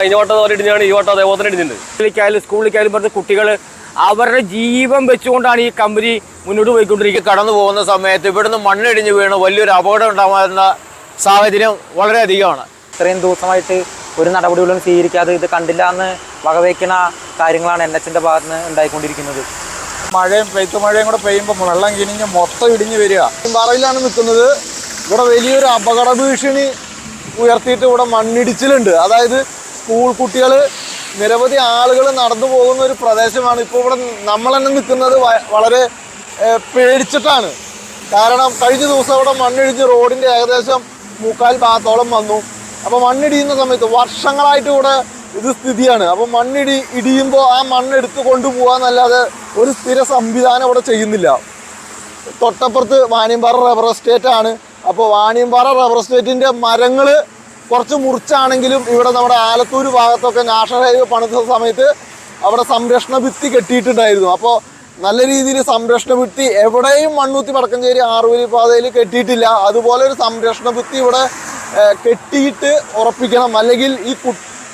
കഴിഞ്ഞ വട്ടം ഇടിഞ്ഞാണ് ഈ വട്ടം അതേപോലെ തന്നെ ഇടിഞ്ഞിട്ടുണ്ട്. സ്കൂളിലേക്കായാലും സ്കൂളിലേക്കായാലും പറഞ്ഞ കുട്ടികൾ അവരുടെ ജീവൻ വെച്ചുകൊണ്ടാണ് ഈ കമ്പനി മുന്നോട്ട് പോയിക്കൊണ്ടിരിക്കുക കടന്നു പോകുന്ന സമയത്ത് ഇവിടുന്ന് മണ്ണിടിഞ്ഞ് വീണ് വലിയൊരു അപകടം ഉണ്ടാകുന്ന സാഹചര്യം വളരെയധികമാണ്. ഇത്രയും ദിവസമായിട്ട് ഒരു നടപടികളും സ്വീകരിക്കാതെ ഇത് കണ്ടില്ല എന്ന് വകവയ്ക്കുന്ന കാര്യങ്ങളാണ് എൻ എച്ചിന്റെ ഭാഗത്ത് നിന്ന് ഉണ്ടായിക്കൊണ്ടിരിക്കുന്നത്. മഴയും പെയ്ത്ത് മഴയും കൂടെ പെയ്യുമ്പോൾ വെള്ളം കിനിഞ്ഞ് മൊത്തം ഇടിഞ്ഞ് വരിക. പാറയിലാണ് നിൽക്കുന്നത്. ഇവിടെ വലിയൊരു അപകട ഭീഷണി ഉയർത്തിയിട്ട് ഇവിടെ മണ്ണിടിച്ചിലുണ്ട്. അതായത് സ്കൂൾ കുട്ടികൾ നിരവധി ആളുകൾ നടന്നു പോകുന്ന ഒരു പ്രദേശമാണ്. ഇപ്പോൾ ഇവിടെ നമ്മൾ തന്നെ നിൽക്കുന്നത് വളരെ പേടിച്ചിട്ടാണ്. കാരണം കഴിഞ്ഞ ദിവസം അവിടെ മണ്ണിടിഞ്ഞ് റോഡിന്റെ ഏകദേശം മുക്കാൽ ഭാഗത്തോളം വന്നു. അപ്പോൾ മണ്ണിടിയുന്ന സമയത്ത് വർഷങ്ങളായിട്ട് ഇവിടെ ഇത് സ്ഥിതിയാണ്. അപ്പോൾ മണ്ണിടി ഇടിയുമ്പോൾ ആ മണ്ണെടുത്ത് കൊണ്ടുപോകാന്നല്ലാതെ ഒരു സ്ഥിര സംവിധാനം ഇവിടെ ചെയ്യുന്നില്ല. തൊട്ടപ്പുറത്ത് വാണിയമ്പാറ റബ്ബർ എസ്റ്റേറ്റ് ആണ് അപ്പോൾ വാണിയമ്പാറ റബ്ബർ എസ്റ്റേറ്റിന്റെ മരങ്ങൾ കുറച്ച് മുറിച്ചാണെങ്കിലും ഇവിടെ നമ്മുടെ ആലത്തൂർ ഭാഗത്തൊക്കെ നാഷണൽ ഹൈവേ പണിത സമയത്ത് അവിടെ സംരക്ഷണ ഭിത്തി കെട്ടിയിട്ടുണ്ടായിരുന്നു. അപ്പോൾ നല്ല രീതിയിൽ സംരക്ഷണ ഭിത്തി എവിടെയും മണ്ണൂത്തി വടക്കഞ്ചേരി ആറുവരി പാതയിൽ കെട്ടിയിട്ടില്ല. അതുപോലെ ഒരു സംരക്ഷണ ഭിത്തി ഇവിടെ കെട്ടിയിട്ട് ഉറപ്പിക്കണം. അല്ലെങ്കിൽ ഈ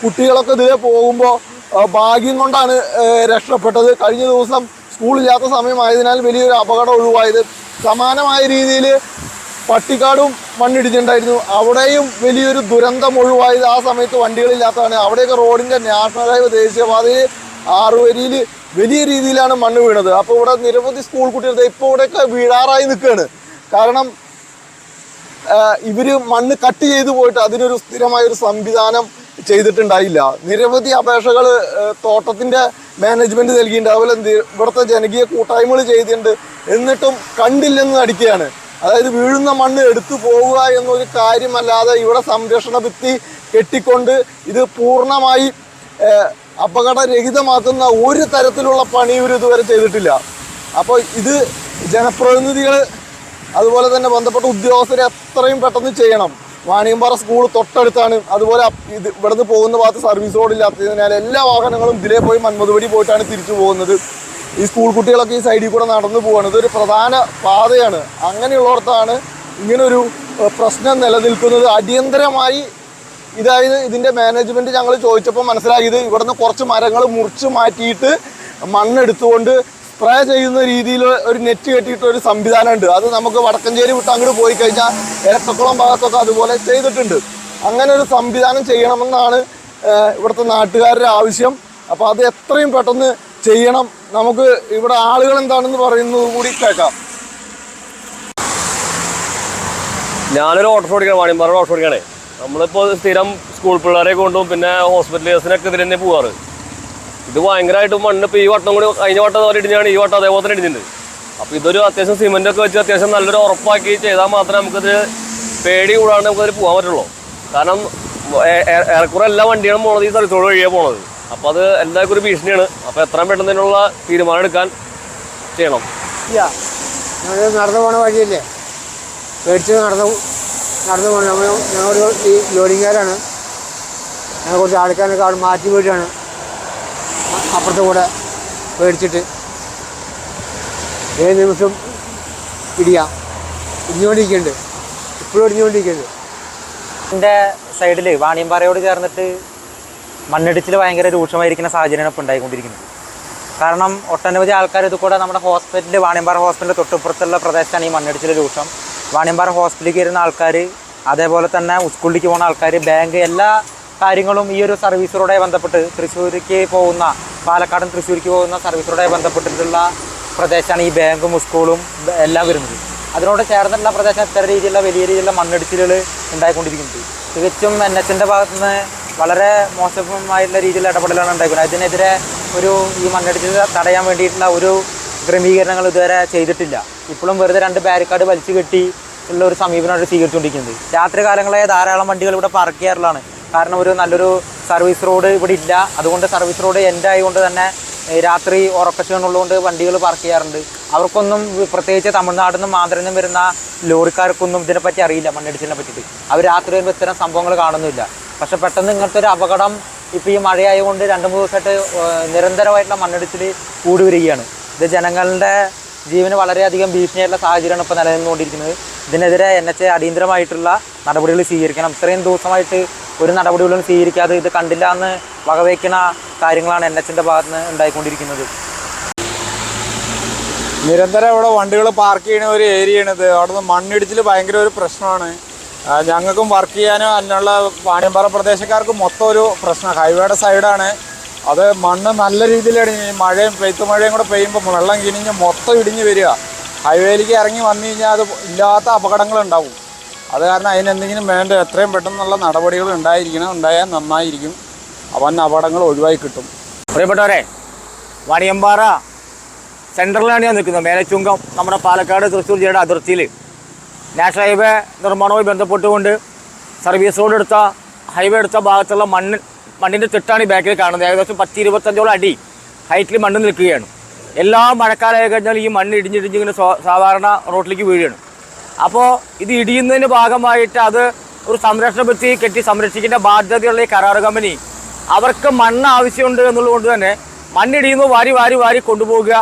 കുട്ടികളൊക്കെ ഇതിലെ പോകുമ്പോൾ ഭാഗ്യം കൊണ്ടാണ് രക്ഷപ്പെട്ടത്. കഴിഞ്ഞ ദിവസം സ്കൂളില്ലാത്ത സമയമായതിനാൽ വലിയൊരു അപകടം ഒഴിവായത്. സമാനമായ രീതിയിൽ പട്ടിക്കാടും മണ്ണിടിച്ചിട്ടുണ്ടായിരുന്നു അവിടെയും വലിയൊരു ദുരന്തം ഒഴിവായത് ആ സമയത്ത് വണ്ടികളില്ലാത്തതാണ്. അവിടെയൊക്കെ റോഡിന്റെ നാഷണൽ ഹൈവേ ദേശീയപാതയിൽ ആറുവരിയിൽ വലിയ രീതിയിലാണ് മണ്ണ് വീണത്. അപ്പോൾ ഇവിടെ നിരവധി സ്കൂൾ കുട്ടികൾ ഇപ്പോൾ ഇവിടെയൊക്കെ വീഴാറായി നിൽക്കുകയാണ് കാരണം ഇവർ മണ്ണ് കട്ട് ചെയ്തു പോയിട്ട് അതിനൊരു സ്ഥിരമായ ഒരു സംവിധാനം ചെയ്തിട്ടുണ്ടായില്ല. നിരവധി അപേക്ഷകൾ തോട്ടത്തിന്റെ മാനേജ്മെന്റ് നൽകിയിട്ടുണ്ട്. അതുപോലെ ഇവിടുത്തെ ജനകീയ കൂട്ടായ്മകൾ ചെയ്തിട്ടുണ്ട്. എന്നിട്ടും കണ്ടില്ലെന്ന് അടിക്കുകയാണ് അതായത് വീഴുന്ന മണ്ണ് എടുത്തു പോവുക എന്നൊരു കാര്യമല്ലാതെ ഇവിടെ സംരക്ഷണ ഭിത്തി കെട്ടിക്കൊണ്ട് ഇത് പൂർണമായി അപകടരഹിതമാക്കുന്ന ഒരു തരത്തിലുള്ള പണി ഇവർ ഇതുവരെ ചെയ്തിട്ടില്ല. അപ്പോൾ ഇത് ജനപ്രതിനിധികൾ അതുപോലെ തന്നെ ബന്ധപ്പെട്ട ഉദ്യോഗസ്ഥരെ എത്രയും പെട്ടെന്ന് ചെയ്യണം. വാണിയമ്പാറ സ്കൂൾ തൊട്ടടുത്താണ്. അതുപോലെ ഇത് ഇവിടുന്ന് പോകുന്ന ഭാഗത്ത് സർവീസ് റോഡ് ഇല്ലാത്തതിനാൽ എല്ലാ വാഹനങ്ങളും ഇതിലേ പോയി മന്മതുപടി പോയിട്ടാണ് തിരിച്ചു പോകുന്നത്. ഈ സ്കൂൾ കുട്ടികളൊക്കെ ഈ സൈഡിൽ കൂടെ നടന്നു പോവാണ്. ഇതൊരു പ്രധാന പാതയാണ്. അങ്ങനെയുള്ളിടത്താണ് ഇങ്ങനൊരു പ്രശ്നം നിലനിൽക്കുന്നത്. അടിയന്തരമായി ഇതായത് ഇതിന്റെ മാനേജ്മെന്റ് ഞങ്ങൾ ചോദിച്ചപ്പോൾ മനസ്സിലാക്കിയത് ഇവിടുന്ന് കുറച്ച് മരങ്ങൾ മുറിച്ച് മാറ്റിയിട്ട് മണ്ണെടുത്തുകൊണ്ട് സ്പ്രേ ചെയ്യുന്ന രീതിയിൽ ഒരു നെറ്റ് കെട്ടിയിട്ട് ഒരു സംവിധാനമുണ്ട്. അത് നമുക്ക് വടക്കഞ്ചേരി വിട്ട് അങ്ങോട്ട് പോയി കഴിഞ്ഞാൽ ഇരട്ടക്കുളം ഭാഗത്തൊക്കെ അതുപോലെ ചെയ്തിട്ടുണ്ട്. അങ്ങനെ ഒരു സംവിധാനം ചെയ്യണമെന്നാണ് ഇവിടുത്തെ നാട്ടുകാരുടെ ആവശ്യം. അപ്പോൾ അത് എത്രയും പെട്ടെന്ന് ചെയ്യണം നമുക്ക് ഇവിടെ ആളുകൾ എന്താണെന്ന് പറയുന്നത് കൂടി കേൾക്കാം. ഞാനൊരു ഓട്ടോ ഓടിക്കണം വാണിയമ്പാറ ഓട്ടോ ഓടിക്കണേ. നമ്മളിപ്പോൾ സ്ഥിരം സ്കൂൾ പിള്ളേരെ കൊണ്ടും പിന്നെ ഹോസ്പിറ്റൽ കേസിനൊക്കെ ഇതിൽ തന്നെ പോവാറ്. ഇത് ഭയങ്കരമായിട്ട് മണ്ണ് ഇപ്പോൾ ഈ വട്ടം കൂടി കഴിഞ്ഞ വട്ടം അതുപോലെ ഇടിഞ്ഞാണ് ഈ വട്ടം അതേപോലെ തന്നെ ഇടിഞ്ഞിട്ടുണ്ട്. അപ്പോൾ ഇതൊരു അത്യാവശ്യം സിമെന്റ് ഒക്കെ വെച്ച് അത്യാവശ്യം നല്ലൊരു ഉറപ്പാക്കി ചെയ്താൽ മാത്രമേ നമുക്കിത് പേടി കൂടാണ്ട് നമുക്കതിൽ പോകാൻ പറ്റുള്ളൂ. കാരണം ഏറെക്കുറെ എല്ലാ വണ്ടികളും പോണത് ഈ സ്ഥലത്തോട് വഴിയാണ് പോണത്. അപ്പോൾ അത് എല്ലാവർക്കും ഒരു ഭീഷണിയാണ്. അപ്പോൾ എത്രയും പെട്ടെന്ന് ഇതിനുള്ള തീരുമാനം എടുക്കാൻ ചെയ്യണം. നടന്നു പോണ വഴിയല്ലേ? പേടിച്ച് നടന്നു നടന്നു പോകണം നമ്മൾ ഞങ്ങളൊരു ഈ ലോഡിങ്ങുകാരാണ് ഞങ്ങൾ കുറച്ച് ആൾക്കാരൊക്കെ അവിടെ മാറ്റി വീട്ടാണ് അപ്പുറത്തെ കൂടെ പേടിച്ചിട്ട്. ഏത് നിമിഷം ഇടിയാം. ഇടിഞ്ഞുകൊണ്ടിരിക്കുന്നുണ്ട്. ഇപ്പോഴും ഇടിഞ്ഞുകൊണ്ടിരിക്കുന്നുണ്ട്. എന്റെ സൈഡിൽ വാണിയമ്പാറയോട് ചേർന്നിട്ട് മണ്ണിടിച്ചിൽ ഭയങ്കര രൂക്ഷമായിരിക്കുന്ന സാഹചര്യമാണ് ഇപ്പോൾ ഉണ്ടായിക്കൊണ്ടിരിക്കുന്നത്. കാരണം ഒട്ടനവധി ആൾക്കാർ ഇത് കൂടെ നമ്മുടെ ഹോസ്പിറ്റലിൽ വാണിയമ്പാറ ഹോസ്പിറ്റലിന്റെ തൊട്ടുപ്പുറത്തുള്ള പ്രദേശത്താണ് ഈ മണ്ണിടിച്ചിൽ രൂക്ഷം. വാണിയമ്പാറ ഹോസ്പിറ്റലിലേക്ക് വരുന്ന ആൾക്കാർ അതേപോലെ തന്നെ സ്കൂളിലേക്ക് പോകുന്ന ആൾക്കാർ ബാങ്ക് എല്ലാ കാര്യങ്ങളും ഈ ഒരു സർവീസിലൂടെ ബന്ധപ്പെട്ട് തൃശ്ശൂർക്ക് പോകുന്ന പാലക്കാടും തൃശ്ശൂരിക്ക് പോകുന്ന സർവീസിലൂടെ ബന്ധപ്പെട്ടിട്ടുള്ള പ്രദേശമാണ് ഈ ബാങ്കും സ്കൂളും എല്ലാം വരുന്നത്. അതിനോട് ചേർന്നിട്ടുള്ള പ്രദേശം ഇത്തരം രീതിയിലുള്ള വലിയ രീതിയിലുള്ള മണ്ണിടിച്ചിലുകൾ ഉണ്ടായിക്കൊണ്ടിരിക്കുന്നത് തികച്ചും എൻ എച്ചിന്റെ ഭാഗത്ത് നിന്ന് വളരെ മോശമായിട്ടുള്ള രീതിയിൽ ഇടപെടലാണ് ഉണ്ടായിരിക്കുന്നത്. അതിനെതിരെ ഒരു ഈ മണ്ണിടിച്ചിൽ തടയാൻ വേണ്ടിയിട്ടുള്ള ഒരു ക്രമീകരണങ്ങൾ ഇതുവരെ ചെയ്തിട്ടില്ല. ഇപ്പോഴും വെറുതെ രണ്ട് ബാരിക്കാർഡ് വലിച്ചു കെട്ടി ഉള്ള ഒരു സമീപനമാണ് സ്വീകരിച്ചുകൊണ്ടിരിക്കുന്നത്. രാത്രി കാലങ്ങളെ ധാരാളം വണ്ടികൾ ഇവിടെ പാർക്ക് ചെയ്യാറുള്ളതാണ്. കാരണം ഒരു നല്ലൊരു സർവീസ് റോഡ് ഇവിടെ ഇല്ല. അതുകൊണ്ട് സർവീസ് റോഡ് എന്റെ ആയതുകൊണ്ട് തന്നെ രാത്രി ഉറക്കക്ഷീണമുള്ളതുകൊണ്ട് വണ്ടികൾ പാർക്ക് ചെയ്യാറുണ്ട്. അവർക്കൊന്നും പ്രത്യേകിച്ച് തമിഴ്നാട്ടിൽ നിന്നും ആന്ധ്രയിൽ നിന്നും വരുന്ന ലോറിക്കാർക്കൊന്നും ഇതിനെപ്പറ്റി അറിയില്ല മണ്ണിടിച്ചിലിനെ പറ്റിയിട്ട് അവർ രാത്രി വരുമ്പോൾ ഇത്തരം സംഭവങ്ങൾ കാണുന്നില്ല പക്ഷെ പെട്ടെന്ന് ഇങ്ങനത്തെ ഒരു അപകടം ഇപ്പോൾ ഈ മഴയായതുകൊണ്ട് രണ്ട് മൂന്ന് ദിവസമായിട്ട് നിരന്തരമായിട്ടുള്ള മണ്ണിടിച്ചിൽ കൂടി വരികയാണ്. ഇത് ജനങ്ങളുടെ ജീവന് വളരെയധികം ഭീഷണിയായിട്ടുള്ള സാഹചര്യമാണ് ഇപ്പോൾ നിലനിന്നുകൊണ്ടിരിക്കുന്നത്. ഇതിനെതിരെ എൻ എച്ച് അടിയന്തരമായിട്ടുള്ള നടപടികൾ സ്വീകരിക്കണം. ഇത്രയും ദിവസമായിട്ട് ഒരു നടപടികളും സ്വീകരിക്കാതെ ഇത് കണ്ടില്ല എന്ന് വകവയ്ക്കുന്ന കാര്യങ്ങളാണ് എൻ എച്ചിന്റെ ഭാഗത്ത് നിന്ന് ഉണ്ടായിക്കൊണ്ടിരിക്കുന്നത്. നിരന്തരം ഇവിടെ വണ്ടികൾ പാർക്ക് ചെയ്യുന്ന ഒരു ഏരിയയാണ് ഇത്. അവിടുന്ന് മണ്ണിടിച്ചിൽ ഭയങ്കര ഒരു പ്രശ്നമാണ്. ഞങ്ങൾക്കും വർക്ക് ചെയ്യാനും അതിനുള്ള വാണിയമ്പാറ പ്രദേശക്കാർക്കും മൊത്തം ഒരു പ്രശ്നം. ഹൈവേയുടെ സൈഡാണ് അത് മണ്ണ് നല്ല രീതിയിലാണ്. ഈ മഴയും പെയ്ത്ത് മഴയും കൂടെ പെയ്യുമ്പോൾ വെള്ളം കിനിഞ്ഞ് മൊത്തം ഇടിഞ്ഞ് വരിക. ഹൈവേയിലേക്ക് ഇറങ്ങി വന്നു കഴിഞ്ഞാൽ അത് ഇല്ലാത്ത അപകടങ്ങളുണ്ടാവും അത് കാരണം അതിനെന്തെങ്കിലും വേണ്ട? എത്രയും പെട്ടെന്നുള്ള നടപടികൾ ഉണ്ടായിരിക്കണം. ഉണ്ടായാൽ നന്നായിരിക്കും. അവൻ അപകടങ്ങൾ ഒഴിവായി കിട്ടും. പ്രിയപ്പെട്ടവരെ വാണിയമ്പാറ സെൻട്രലിലാണ് ഞാൻ നിൽക്കുന്നത്. മേലച്ചുങ്കം നമ്മുടെ പാലക്കാട് തൃശ്ശൂർ ജില്ലയുടെ അതിർത്തിയിൽ. നാഷണൽ ഹൈവേ നിർമ്മാണവുമായി ബന്ധപ്പെട്ടുകൊണ്ട് സർവീസ് റോഡ് എടുത്ത ഹൈവേ എടുത്ത ഭാഗത്തുള്ള മണ്ണ് മണ്ണിന്റെ തിട്ടാണ് ഈ ബാക്കിൽ കാണുന്നത്. ഏകദേശം പത്ത് ഇരുപത്തഞ്ചോളം അടി ഹൈറ്റിൽ മണ്ണ് നിൽക്കുകയാണ്. എല്ലാ മഴക്കാലമായി കഴിഞ്ഞാൽ ഈ മണ്ണ് ഇടിഞ്ഞിടിഞ്ഞിങ്ങനെ സാധാരണ റോഡിലേക്ക് വീഴുകയാണ്. അപ്പോൾ ഇത് ഇടിയുന്നതിന് ഭാഗമായിട്ട് അത് ഒരു സംരക്ഷണ ഭിത്തി കെട്ടി സംരക്ഷിക്കേണ്ട ബാധ്യതയുള്ള ഈ കരാർ കമ്പനി അവർക്ക് മണ്ണ് ആവശ്യമുണ്ട് എന്നുള്ളത് കൊണ്ട് തന്നെ മണ്ണിടിയുമ്പോൾ വാരി വാരി വാരി കൊണ്ടുപോകുക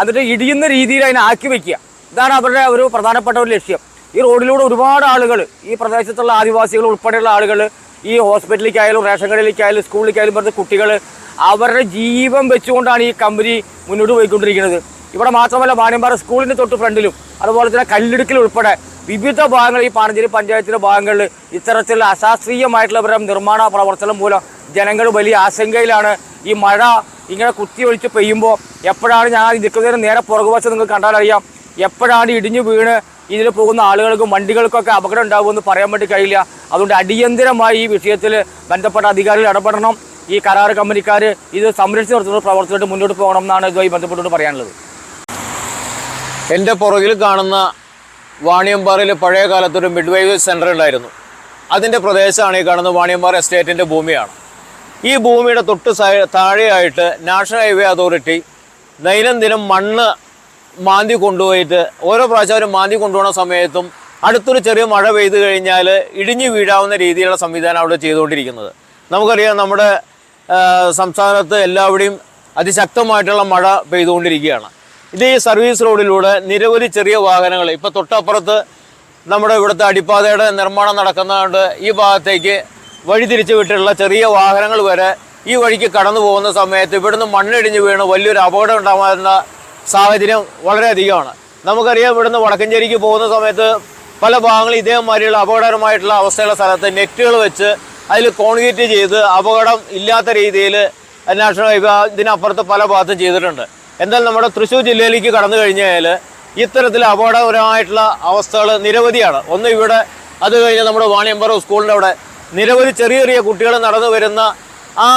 എന്നിട്ട് ഇടിയുന്ന രീതിയിൽ അതിനെ ആക്കി വയ്ക്കുക ഇതാണ് അവരുടെ ഒരു പ്രധാനപ്പെട്ട ഒരു ലക്ഷ്യം. ഈ റോഡിലൂടെ ഒരുപാട് ആളുകൾ ഈ പ്രദേശത്തുള്ള ആദിവാസികൾ ഉൾപ്പെടെയുള്ള ആളുകൾ ഈ ഹോസ്പിറ്റലിലേക്കായാലും റേഷൻ കടയിലേക്കായാലും സ്കൂളിലേക്കായാലും പറഞ്ഞ കുട്ടികൾ അവരുടെ ജീവൻ വെച്ചുകൊണ്ടാണ് ഈ കമ്പനി മുന്നോട്ട് പോയിക്കൊണ്ടിരിക്കുന്നത്. ഇവിടെ മാത്രമല്ല വാണിയമ്പാറ സ്കൂളിന്റെ തൊട്ട് ഫ്രണ്ടിലും അതുപോലെ തന്നെ കല്ലിടുക്കിൽ ഉൾപ്പെടെ വിവിധ ഭാഗങ്ങൾ ഈ പാണഞ്ചേരി പഞ്ചായത്തിലെ ഭാഗങ്ങളിൽ ഇത്തരത്തിലുള്ള അശാസ്ത്രീയമായിട്ടുള്ള നിർമ്മാണ പ്രവർത്തനം മൂലം ജനങ്ങൾ വലിയ ആശങ്കയിലാണ് ഈ മഴ ഇങ്ങനെ കുത്തി ഒഴിച്ച് പെയ്യുമ്പോൾ എപ്പോഴാണ് ഞാൻ നിൽക്കുന്നതിന് നേരെ പുറകുവശം നിങ്ങൾക്ക് കണ്ടാലറിയാം. എപ്പോഴാണ് ഇടിഞ്ഞു വീണ് ഇതിൽ പോകുന്ന ആളുകൾക്കും വണ്ടികൾക്കൊക്കെ അപകടം ഉണ്ടാകുമെന്ന് പറയാൻ വേണ്ടി കഴിയില്ല. അതുകൊണ്ട് അടിയന്തിരമായി ഈ വിഷയത്തിൽ ബന്ധപ്പെട്ട അധികാരികൾ ഇടപെടണം. ഈ കരാർ കമ്പനിക്കാർ ഇത് സംരക്ഷിച്ച് നിർത്തുന്ന പ്രവർത്തനമായിട്ട് മുന്നോട്ട് പോകണം എന്നാണ് ഇതുമായി ബന്ധപ്പെട്ടുകൊണ്ട് പറയാനുള്ളത്. എന്റെ പുറകിൽ കാണുന്ന വാണിയമ്പാറയിൽ പഴയ കാലത്തൊരു മിഡ് വൈവ് സെന്റർ ഉണ്ടായിരുന്നു. അതിന്റെ പ്രദേശമാണ് ഈ കാണുന്ന വാണിയമ്പാറ എസ്റ്റേറ്റിന്റെ ഭൂമിയാണ്. ഈ ഭൂമിയുടെ തൊട്ട് താഴെയായിട്ട് നാഷണൽ ഹൈവേ അതോറിറ്റി ദൈനംദിനം മണ്ണ് മാന്തി കൊണ്ടുപോയിട്ട് ഓരോ പ്രാവശ്യം അവർ മാന്തി കൊണ്ടുപോകുന്ന സമയത്തും അടുത്തൊരു ചെറിയ മഴ പെയ്തു കഴിഞ്ഞാൽ ഇടിഞ്ഞു വീഴാവുന്ന രീതിയിലുള്ള സംവിധാനം അവിടെ ചെയ്തുകൊണ്ടിരിക്കുന്നത്. നമുക്കറിയാം നമ്മുടെ സംസ്ഥാനത്ത് എല്ലാവിടെയും അതിശക്തമായിട്ടുള്ള മഴ പെയ്തുകൊണ്ടിരിക്കുകയാണ്. ഇത് ഈ സർവീസ് റോഡിലൂടെ നിരവധി ചെറിയ വാഹനങ്ങൾ ഇപ്പോൾ തൊട്ടപ്പുറത്ത് നമ്മുടെ ഇവിടുത്തെ അടിപ്പാതയുടെ നിർമ്മാണം നടക്കുന്നതുകൊണ്ട് ഈ ഭാഗത്തേക്ക് വഴി തിരിച്ചു വിട്ടിട്ടുള്ള ചെറിയ വാഹനങ്ങൾ വരെ ഈ വഴിക്ക് കടന്നു പോകുന്ന സമയത്ത് ഇവിടുന്ന് മണ്ണിടിഞ്ഞ് വീണ് വലിയൊരു അപകടം ഉണ്ടാകുന്ന സാഹചര്യം വളരെയധികമാണ്. നമുക്കറിയാം ഇവിടുന്ന് വടക്കഞ്ചേരിക്ക് പോകുന്ന സമയത്ത് പല ഭാഗങ്ങളും ഇതേമാതിരിയുള്ള അപകടകരമായിട്ടുള്ള അവസ്ഥയുള്ള സ്ഥലത്ത് നെറ്റുകൾ വെച്ച് അതിൽ കോൺക്രീറ്റ് ചെയ്ത് അപകടം ഇല്ലാത്ത രീതിയിൽ നാഷണൽ ഹൈവേ ഇതിനപ്പുറത്ത് പല ഭാഗത്തും ചെയ്തിട്ടുണ്ട്. എന്നാൽ നമ്മുടെ തൃശ്ശൂർ ജില്ലയിലേക്ക് കടന്നു കഴിഞ്ഞാൽ ഇത്തരത്തിൽ അപകടകരമായിട്ടുള്ള അവസ്ഥകൾ നിരവധിയാണ്. ഒന്ന് ഇവിടെ അത് കഴിഞ്ഞ് നമ്മുടെ വാണിയമ്പറ സ്കൂളിന്റെ അവിടെ നിരവധി ചെറിയ ചെറിയ കുട്ടികൾ നടന്നു വരുന്ന ആ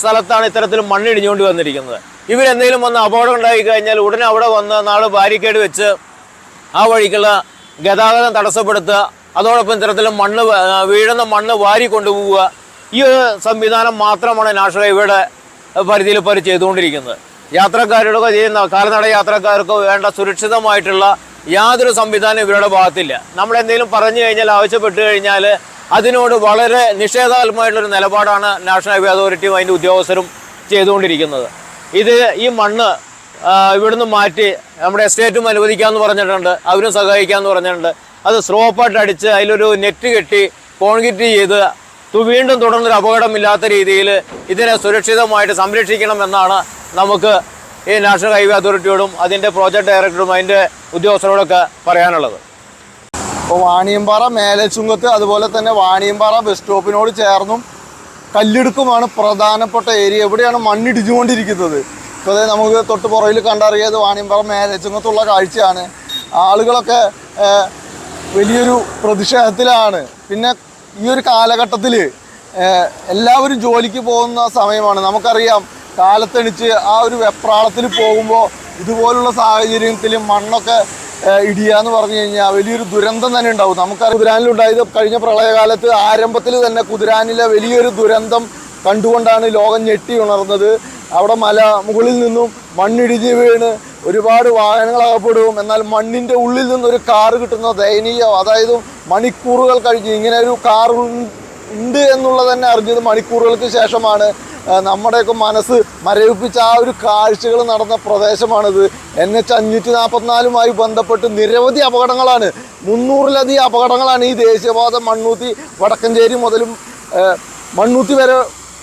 സ്ഥലത്താണ് ഇത്തരത്തിൽ മണ്ണിടിഞ്ഞുകൊണ്ട് വന്നിരിക്കുന്നത്. ഇവരെന്തെങ്കിലും വന്ന് അപകടം ഉണ്ടായി കഴിഞ്ഞാൽ ഉടനെ അവിടെ വന്ന് നാളെ ബാരിക്കേഡ് വെച്ച് ആ വഴിക്കുള്ള ഗതാഗതം തടസ്സപ്പെടുത്തുക. അതോടൊപ്പം ഇത്തരത്തിൽ മണ്ണ് വീഴുന്ന മണ്ണ് വാരി കൊണ്ടുപോവുക. ഈ ഒരു സംവിധാനം മാത്രമാണ് നാഷണൽ ഹൈവേയുടെ പരിധിയിൽ അവർ ചെയ്തുകൊണ്ടിരിക്കുന്നത്. യാത്രക്കാരുടെ ചെയ്യുന്ന കാൽനട യാത്രക്കാർക്ക് വേണ്ട സുരക്ഷിതമായിട്ടുള്ള യാതൊരു സംവിധാനം ഇവരുടെ ഭാഗത്തില്ല. നമ്മൾ എന്തെങ്കിലും പറഞ്ഞു കഴിഞ്ഞാൽ ആവശ്യപ്പെട്ട് കഴിഞ്ഞാൽ അതിനോട് വളരെ നിഷേധാത്മകമായിട്ടുള്ളൊരു നിലപാടാണ് നാഷണൽ ഹൈവേ അതോറിറ്റിയും അതിന്റെ ഉദ്യോഗസ്ഥരും ചെയ്തുകൊണ്ടിരിക്കുന്നത്. ഇത് ഈ മണ്ണ് ഇവിടുന്ന് മാറ്റി നമ്മുടെ എസ്റ്റേറ്റും അനുവദിക്കാമെന്ന് പറഞ്ഞിട്ടുണ്ട് അവരും സഹായിക്കാമെന്ന് പറഞ്ഞിട്ടുണ്ട്. അത് സ്ലോപ്പായിട്ട് അടിച്ച് അതിലൊരു നെറ്റ് കെട്ടി കോൺക്രീറ്റ് ചെയ്ത് വീണ്ടും തുടർന്നൊരു അപകടമില്ലാത്ത രീതിയിൽ ഇതിനെ സുരക്ഷിതമായിട്ട് സംരക്ഷിക്കണം എന്നാണ് നമുക്ക് ഈ നാഷണൽ ഹൈവേ അതോറിറ്റിയോടും അതിന്റെ പ്രോജക്ട് ഡയറക്ടറും അതിന്റെ ഉദ്യോഗസ്ഥരോടൊക്കെ പറയാനുള്ളത്. ഇപ്പോൾ വാണിയമ്പാറ മേലച്ചുങ്കത്ത് അതുപോലെ തന്നെ വാണിയമ്പാറ ബസ് സ്റ്റോപ്പിനോട് ചേർന്നും കല്ലിടുക്കുമാണ് പ്രധാനപ്പെട്ട ഏരിയ. എവിടെയാണ് മണ്ണിടിച്ചുകൊണ്ടിരിക്കുന്നത് ഇപ്പോൾ അതായത് നമുക്ക് തൊട്ട് പുറകിൽ കണ്ടറിയത് വാണിയമ്പറ മേലച്ചുങ്ങത്തുള്ള കാഴ്ചയാണ്. ആളുകളൊക്കെ വലിയൊരു പ്രതിഷേധത്തിലാണ്. പിന്നെ ഈ ഒരു കാലഘട്ടത്തിൽ എല്ലാവരും ജോലിക്ക് പോകുന്ന സമയമാണ്. നമുക്കറിയാം കാലത്തെണിച്ച് ആ ഒരു വെപ്രാളത്തിൽ പോകുമ്പോൾ ഇതുപോലുള്ള സാഹചര്യത്തിൽ മണ്ണൊക്കെ ഇടിയ എന്ന് പറഞ്ഞു കഴിഞ്ഞാൽ വലിയൊരു ദുരന്തം തന്നെ ഉണ്ടാവും. നമുക്കറിയാം കുതിരാനിലുണ്ടായത് കഴിഞ്ഞ പ്രളയകാലത്ത് ആരംഭത്തിൽ തന്നെ കുതിരാനിലെ വലിയൊരു ദുരന്തം കണ്ടുകൊണ്ടാണ് ലോകം ഞെട്ടി ഉണർന്നത്. അവിടെ മല മുകളിൽ നിന്നും മണ്ണിടിഞ്ഞ് വീണ് ഒരുപാട് വാഹനങ്ങൾ അകപ്പെടും എന്നാൽ മണ്ണിന്റെ ഉള്ളിൽ നിന്നൊരു കാറ് കിട്ടുന്ന ദയനീയം അതായത് മണിക്കൂറുകൾ കഴിഞ്ഞ് ഇങ്ങനെ ഒരു കാർ ഉണ്ട് എന്നുള്ളത് തന്നെ അറിഞ്ഞത് മണിക്കൂറുകൾക്ക് ശേഷമാണ്. നമ്മുടെയൊക്കെ മനസ്സ് മരവിപ്പിച്ച ആ ഒരു കാഴ്ചകൾ നടന്ന പ്രദേശമാണിത്. എൻ എച്ച് അഞ്ഞൂറ്റി നാൽപ്പത്തിനാലുമായി ബന്ധപ്പെട്ട് നിരവധി അപകടങ്ങളാണ്. മുന്നൂറിലധികം അപകടങ്ങളാണ് ഈ ദേശീയപാത മണ്ണൂത്തി വടക്കഞ്ചേരി മുതലും മണ്ണൂത്തി വരെ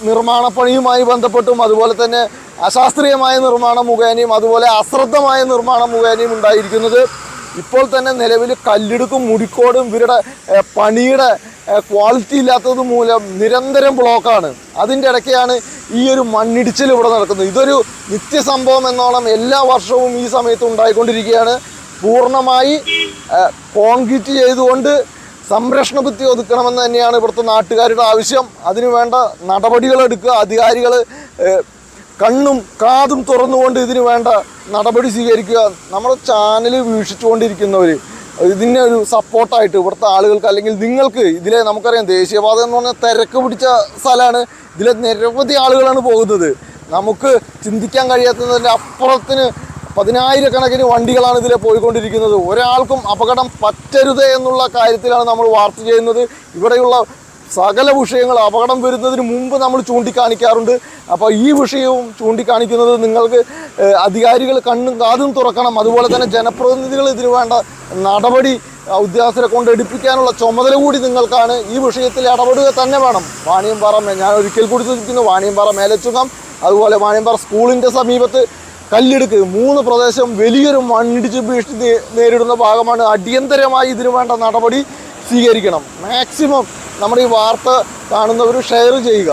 നിർമ്മാണ പണിയുമായി ബന്ധപ്പെട്ടും അതുപോലെ തന്നെ അശാസ്ത്രീയമായ നിർമ്മാണ മുഖേനയും അതുപോലെ അശ്രദ്ധമായ നിർമ്മാണ മുഖേനയും ഉണ്ടായിരിക്കുന്നത്. ഇപ്പോൾ തന്നെ നിലവിൽ കല്ലിടുക്കും മുടിക്കോടും ഇവരുടെ പണിയുടെ ക്വാളിറ്റി ഇല്ലാത്തത് മൂലം നിരന്തരം ബ്ലോക്കാണ് അതിന്റെ ഇടയ്ക്കാണ് ഈ ഒരു മണ്ണിടിച്ചിൽ ഇവിടെ നടക്കുന്നത്. ഇതൊരു നിത്യസംഭവം എന്നോണം എല്ലാ വർഷവും ഈ സമയത്ത് ഉണ്ടായിക്കൊണ്ടിരിക്കുകയാണ്. പൂർണമായി കോൺക്രീറ്റ് ചെയ്തുകൊണ്ട് സംരക്ഷണ ഭിത്തി ഒതുക്കണമെന്ന് തന്നെയാണ് ഇവിടുത്തെ നാട്ടുകാരുടെ ആവശ്യം. അതിനു വേണ്ട നടപടികൾ എടുക്കുക. അധികാരികൾ കണ്ണും കാതും തുറന്നുകൊണ്ട് ഇതിനു വേണ്ട നടപടി സ്വീകരിക്കുക. നമ്മുടെ ചാനൽ വീക്ഷിച്ചുകൊണ്ടിരിക്കുന്നവർ ഇതിനെ ഒരു സപ്പോർട്ടായിട്ട് ഇവിടുത്തെ ആളുകൾക്ക് അല്ലെങ്കിൽ നിങ്ങൾക്ക് ഇതിലെ നമുക്കറിയാം ദേശീയപാത എന്ന് പറഞ്ഞാൽ തിരക്ക് പിടിച്ച സ്ഥലമാണ്. ഇതിലെ നിരവധി ആളുകളാണ് പോകുന്നത്. നമുക്ക് ചിന്തിക്കാൻ കഴിയാത്തതിന്റെ അപ്പുറത്തിന് പതിനായിരക്കണക്കിന് വണ്ടികളാണ് ഇതിലെ പോയിക്കൊണ്ടിരിക്കുന്നത്. ഒരാൾക്കും അപകടം പറ്റരുത് എന്നുള്ള കാര്യത്തിലാണ് നമ്മൾ വാർത്ത ചെയ്യുന്നത്. ഇവിടെയുള്ള സകല വിഷയങ്ങൾ അപകടം വരുന്നതിന് മുമ്പ് നമ്മൾ ചൂണ്ടിക്കാണിക്കാറുണ്ട്. അപ്പോൾ ഈ വിഷയവും ചൂണ്ടിക്കാണിക്കുന്നത് നിങ്ങൾക്ക് അധികാരികൾ കണ്ണും കാതും തുറക്കണം. അതുപോലെ തന്നെ ജനപ്രതിനിധികൾ ഇതിനു വേണ്ട നടപടി ഉദ്യോഗസ്ഥരെ കൊണ്ട് എടുപ്പിക്കാനുള്ള ചുമതല കൂടി നിങ്ങൾക്കാണ് ഈ വിഷയത്തിൽ ഇടപെടുക തന്നെ വേണം. വാണിയമ്പാറ ഞാൻ ഒരിക്കൽ കൂടി സൂചിപ്പിക്കുന്നു വാണിയമ്പാറ മേലച്ചുങ്കം അതുപോലെ വാണിയമ്പാറ സ്കൂളിന്റെ സമീപത്ത് കല്ലെടുക്ക്. മൂന്ന് പ്രദേശം വലിയൊരു മണ്ണിടിച്ച് ഭീഷണി നേരിടുന്ന ഭാഗമാണ്. അടിയന്തരമായി ഇതിനു വേണ്ട നടപടി സ്വീകരിക്കണം. മാക്സിമം നമ്മുടെ ഈ വാർത്ത കാണുന്നവർ ഷെയർ ചെയ്യുക.